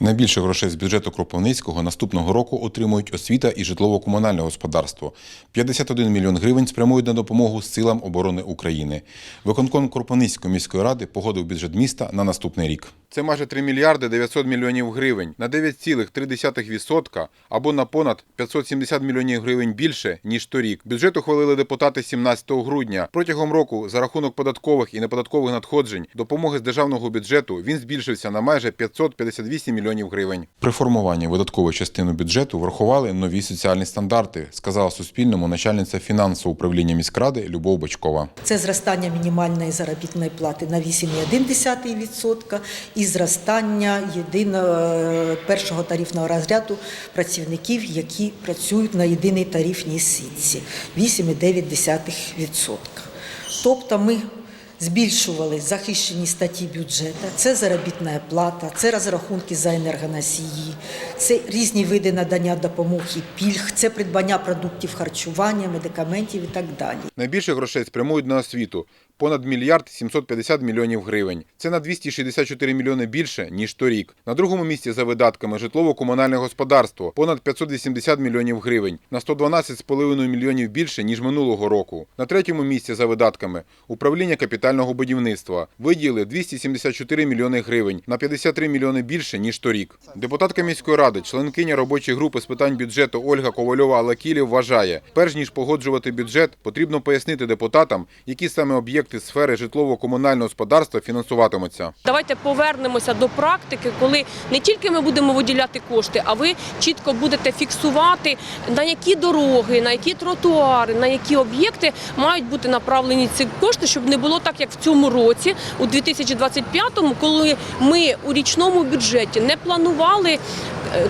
Найбільше грошей з бюджету Кропивницького наступного року отримують освіта і житлово-комунальне господарство. 51 мільйон гривень спрямують на допомогу силам оборони України. Виконком Кропивницької міської ради погодив бюджет міста на наступний рік. Це майже 3 мільярди 900 мільйонів гривень на 9,3% або на понад 570 мільйонів гривень більше, ніж торік. Бюджет ухвалили депутати 17 грудня. Протягом року за рахунок податкових і неподаткових надходжень допомоги з державного бюджету він збільшився на майже 558 мільйонів гривень. При формуванні видаткової частини бюджету врахували нові соціальні стандарти, сказала Суспільному начальниця фінансового управління міськради Любов Бочкова. Це зростання мінімальної заробітної плати на 8,1% і зростання єдиного е, першого тарифного розряду працівників, які працюють на єдиній тарифній сітці 8,9%. Тобто ми збільшували захищені статті бюджету, це заробітна плата, це розрахунки за енергоносії, це різні види надання допомоги, пільг, це придбання продуктів харчування, медикаментів і так далі. Найбільше грошей спрямують на освіту понад мільярд 750 мільйонів гривень. Це на 264 мільйони більше ніж торік. На другому місці за видатками житлово-комунальне господарство понад 580 мільйонів гривень, на 112,5 мільйонів більше ніж минулого року. На третьому місці за видатками управління капітального будівництва виділили 274 мільйони гривень, на 53 мільйони більше ніж торік. Депутатка міської ради, членкиня робочої групи з питань бюджету Ольга Ковальова Алакілів вважає, перш ніж погоджувати бюджет, потрібно пояснити депутатам, які саме об'єкти сфери житлово-комунального господарства фінансуватимуться. Давайте повернемося до практики, коли не тільки ми будемо виділяти кошти, а ви чітко будете фіксувати, на які дороги, на які тротуари, на які об'єкти мають бути направлені ці кошти, щоб не було так, як в цьому році, у 2025-му, коли ми у річному бюджеті не планували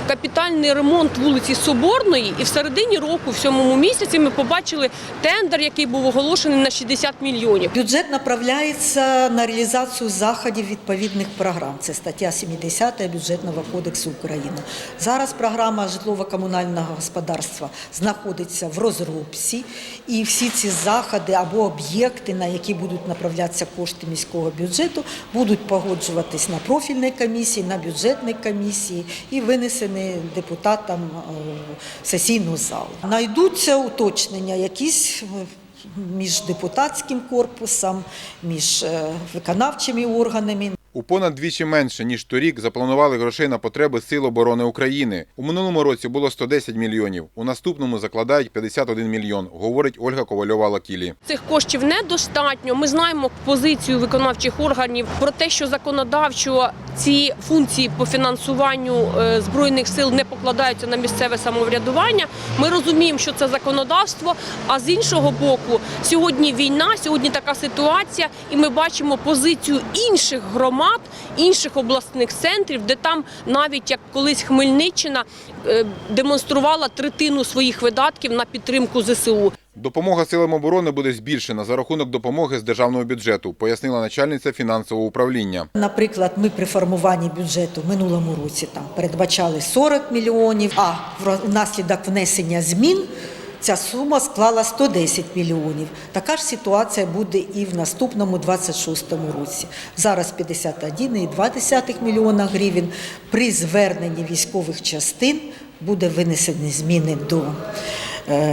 капітальний ремонт вулиці Соборної, і в середині року, в сьомому місяці, ми побачили тендер, який був оголошений на 60 мільйонів. Бюджет направляється на реалізацію заходів відповідних програм. Це стаття 70 бюджетного кодексу України. Зараз програма житлово-комунального господарства знаходиться в розробці, і всі ці заходи або об'єкти, на які будуть направлятися кошти міського бюджету, будуть погоджуватись на профільній комісії, на бюджетній комісії і винесені депутатам е, в сесійну залу. Найдуться уточнення, якісь між депутатським корпусом, між е, виконавчими органами. У понад двічі менше ніж торік запланували грошей на потреби Сил оборони України. У минулому році було 110 мільйонів. У наступному закладають 51 мільйон, говорить Ольга Ковальова Лакілі. Цих коштів недостатньо. Ми знаємо позицію виконавчих органів про те, що законодавчо ці функції по фінансуванню е, збройних сил не покладаються на місцеве самоврядування. Ми розуміємо, що це законодавство. А з іншого боку, сьогодні війна, сьогодні така ситуація, і ми бачимо позицію інших громад, інших обласних центрів, де там навіть як колись Хмельниччина е, демонструвала третину своїх видатків на підтримку ЗСУ. Допомога силам оборони буде збільшена за рахунок допомоги з державного бюджету, пояснила начальниця фінансового управління. Наприклад, ми при формуванні бюджету в минулому році там передбачали 40 мільйонів, а внаслідок внесення змін ця сума склала 110 мільйонів. Така ж ситуація буде і в наступному 26-му році. Зараз 51,2 мільйона гривень. При зверненні військових частин буде винесені зміни до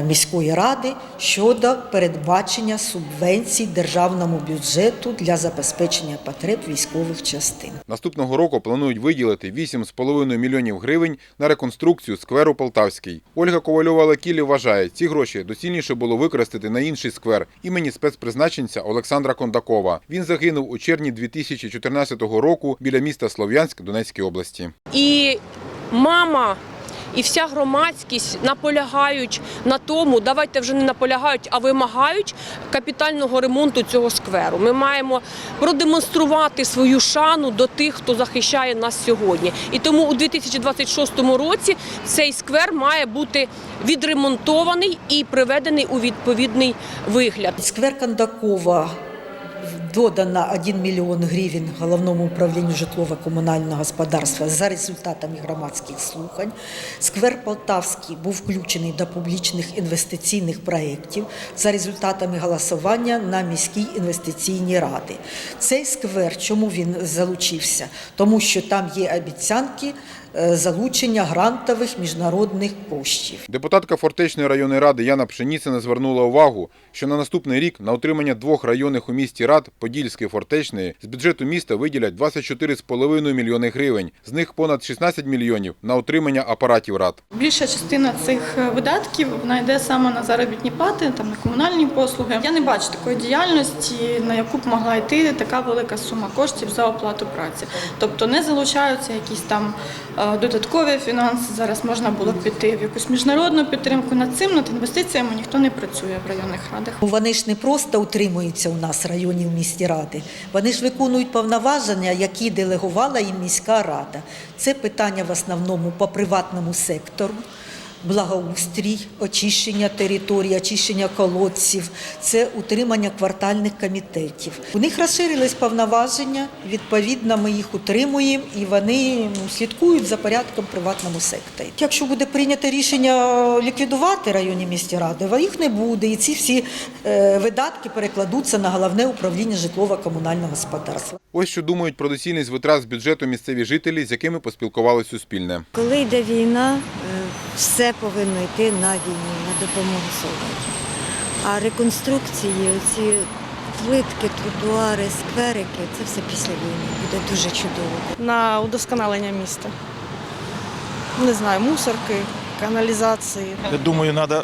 міської ради щодо передбачення субвенцій державному бюджету для забезпечення потреб військових частин. Наступного року планують виділити 8,5 мільйонів гривень на реконструкцію скверу Полтавський. Ольга Ковальова Лакілі вважає, ці гроші доцільніше було використати на інший сквер імені спецпризначенця Олександра Кондакова. Він загинув у червні 2014 року біля міста Слов'янськ Донецької області. І мама. І вся громадськість наполягають на тому, давайте вже не наполягають, а вимагають капітального ремонту цього скверу. Ми маємо продемонструвати свою шану до тих, хто захищає нас сьогодні. І тому у 2026 році цей сквер має бути відремонтований і приведений у відповідний вигляд. Сквер Кондакова Додано 1 мільйон гривень головному управлінню житлово-комунального господарства за результатами громадських слухань. Сквер Полтавський був включений до публічних інвестиційних проєктів за результатами голосування на міській інвестиційній раді. Цей сквер, чому він залучився? Тому що там є обіцянки залучення грантових міжнародних коштів. Депутатка Фортечної районної ради Яна Пшеніцина звернула увагу, що на наступний рік на утримання двох районних у місті рад Подільської Фортечної з бюджету міста виділять 24,5 мільйони гривень. З них понад 16 мільйонів на утримання апаратів рад. Більша частина цих е, видатків вона йде саме на заробітні плати, там на комунальні послуги. Я не бачу такої діяльності, на яку б могла йти така велика сума коштів за оплату праці. Тобто не залучаються якісь там е, додаткові фінанси. Зараз можна було піти в якусь міжнародну підтримку. Над цим над інвестиціями ніхто не працює в районних радах. Вони ж не просто утримуються у нас районів місті ради, вони ж виконують повноваження, які делегувала їм міська рада. Це питання в основному по приватному сектору. Благоустрій, очищення території, очищення колодців, це утримання квартальних комітетів. У них розширились повноваження. Відповідно, ми їх утримуємо і вони ну, слідкують за порядком в приватному секторі. Якщо буде прийнято рішення ліквідувати районні міські ради, їх не буде, і ці всі е, видатки перекладуться на головне управління житлово-комунального господарства. Ось що думають про доцільність витрат з бюджету місцеві жителі, з якими поспілкувалися Суспільне. Коли йде війна, все повинно йти на війну, на допомогу солдатам. А реконструкції, ці плитки, тротуари, скверики це все після війни. Буде дуже чудово. на удосконалення міста. Не знаю, мусорки, каналізації. Я думаю, треба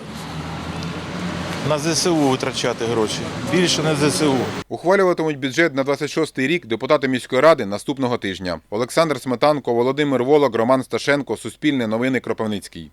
на ЗСУ витрачати гроші. Більше на ЗСУ. Ухвалюватимуть бюджет на 26-й рік депутати міської ради наступного тижня. Олександр Сметанко, Володимир Волок, Роман Сташенко, Суспільне новини Кропивницький.